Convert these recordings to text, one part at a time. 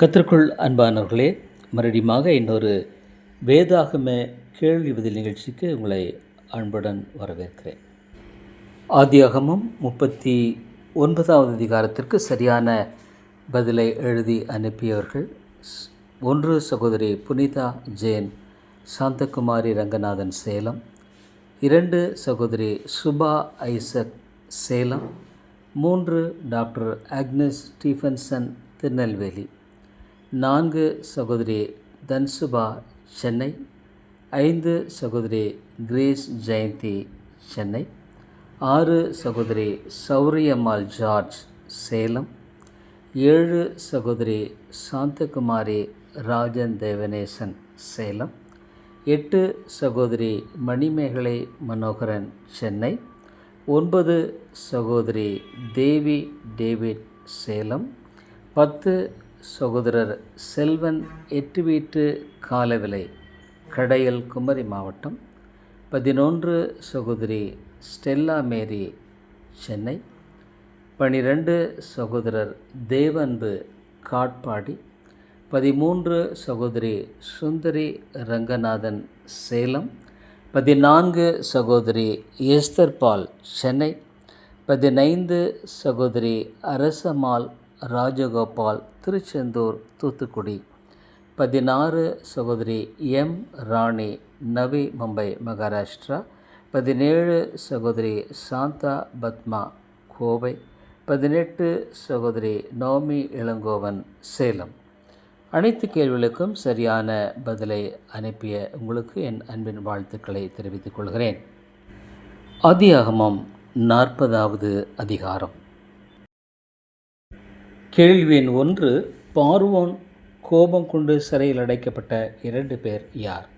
கத்திற்குள் அன்பானவர்களே மறுபடியுமாக இன்னொரு வேதாகம கேள்வி பதில் நிகழ்ச்சிக்கு உங்களை அன்புடன் வரவேற்கிறேன். ஆதியாகமும் முப்பத்தி ஒன்பதாவது அதிகாரத்திற்கு சரியான பதிலை எழுதி அனுப்பியவர்கள் ஒன்று சகோதரி புனிதா ஜெயன் சாந்தகுமாரி ரங்கநாதன் சேலம் இரண்டு சகோதரி சுபா ஐசக் சேலம் மூன்று டாக்டர் அக்னஸ் ஸ்டீஃபன்சன் திருநெல்வேலி. நான்கு சகோதரி தன்சுபா சென்னை ஐந்து சகோதரி கிரேஸ் ஜெயந்தி சென்னை ஆறு சகோதரி சௌரியம்மாள் ஜார்ஜ் சேலம் ஏழு சகோதரி சாந்தகுமாரி ராஜன் தேவநேசன் சேலம் எட்டு சகோதரி மணிமேகலை மனோகரன் சென்னை ஒன்பது சகோதரி தேவி டேவிட் சேலம் பத்து சகோதரர் செல்வன் எட்டு வீட்டு காலவிலை கடையல் குமரி மாவட்டம் பதினொன்று சகோதரி ஸ்டெல்லா மேரி சென்னை. பனிரெண்டு சகோதரர் தேவன்பு காட்பாடி பதிமூன்று சகோதரி சுந்தரி ரங்கநாதன் சேலம் பதினான்கு சகோதரி எஸ்தர்பால் சென்னை பதினைந்து சகோதரி அரசமால் ராஜகோபால் திருச்செந்தூர் தூத்துக்குடி. பதினாறு சகோதரி எம். ராணி நவி மும்பை மகாராஷ்டிரா. பதினேழு சகோதரி சாந்தா பத்மா கோவை. பதினெட்டு சகோதரி நோமி இளங்கோவன் சேலம். அனைத்து கேள்விகளுக்கும் சரியான பதிலை அனுப்பிய உங்களுக்கு என் அன்பின் வாழ்த்துக்களை தெரிவித்துக் கொள்கிறேன். அதியாகமம் நாற்பதாவது அதிகாரம். கேள்வி எண் ஒன்று பார்வோன் கோபம் கொண்டு சிறையில் அடைக்கப்பட்ட இரண்டு பேர் யார்?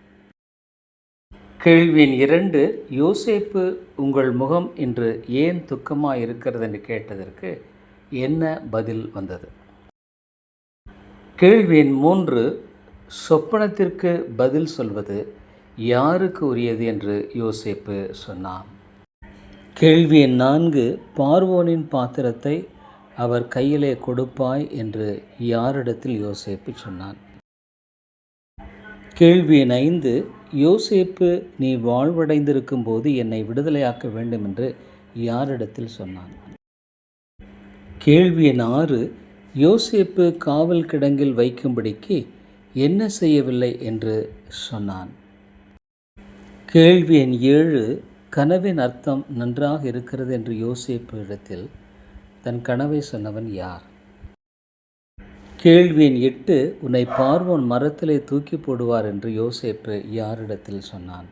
கேள்வி எண் இரண்டு யோசேப்பு உங்கள் முகம் இன்று ஏன் துக்கமாக இருக்கிறது என்று கேட்டதற்கு என்ன பதில் வந்தது? கேள்வி எண் மூன்று சொப்பனத்திற்கு பதில் சொல்வது யாருக்கு உரியது என்று யோசேப்பு சொன்னான். கேள்வி எண் நான்கு பார்வோனின் பாத்திரத்தை அவர் கையிலே கொடுப்பாய் என்று யாரிடத்தில் யோசேப்பு சொன்னான்? கேள்வி ஐந்து யோசேப்பு நீ வாழ்வடைந்திருக்கும் போது என்னை விடுதலையாக்க வேண்டும் என்று யாரிடத்தில் சொன்னான்? கேள்வி எண் ஆறு யோசேப்பு காவல் கிடங்கில் வைக்கும்படிக்கு என்ன செய்யவில்லை என்று சொன்னான்? கேள்வி எண் ஏழு கனவின் அர்த்தம் நன்றாக இருக்கிறது என்று யோசேப்பு இடத்தில் தன் கனவை சொன்னவன் யார்? கேள்வியின் எட்டு உன்னை பார்வோன் மரத்திலே தூக்கி போடுவார் என்று யோசேப்பு யாரிடத்தில் சொன்னான்.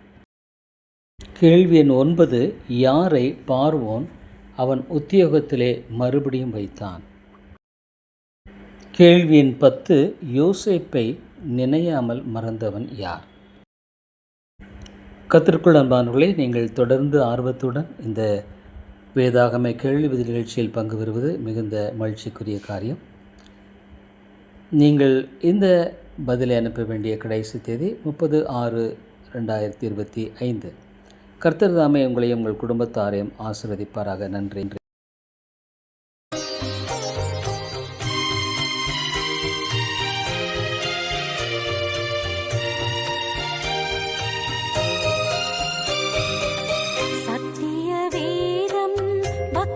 கேள்வியின் ஒன்பது யாரை பார்வோன் அவன் உத்தியோகத்திலே மறுபடியும் வைத்தான்? கேள்வியின் பத்து யோசேப்பை நினையாமல் மறந்தவன் யார்? கத்திற்குள் அன்பானவர்களே நீங்கள் தொடர்ந்து ஆர்வத்துடன் இந்த வேதாகமை கேள்வி பதில் நிகழ்ச்சியில் பங்கு பெறுவது மிகுந்த மகிழ்ச்சிக்குரிய காரியம். நீங்கள் இந்த பதிலை அனுப்ப வேண்டிய கடைசி தேதி முப்பது ஆறு ரெண்டாயிரத்தி இருபத்தி ஐந்து. கர்த்தர் தாமே உங்களையும் உங்கள் குடும்பத்தாரையும் ஆசிர்வதிப்பாராக. நன்றி.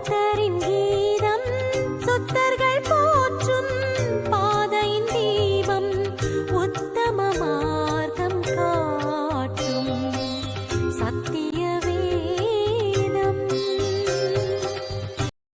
சத்திய வேதம் பக்தரின்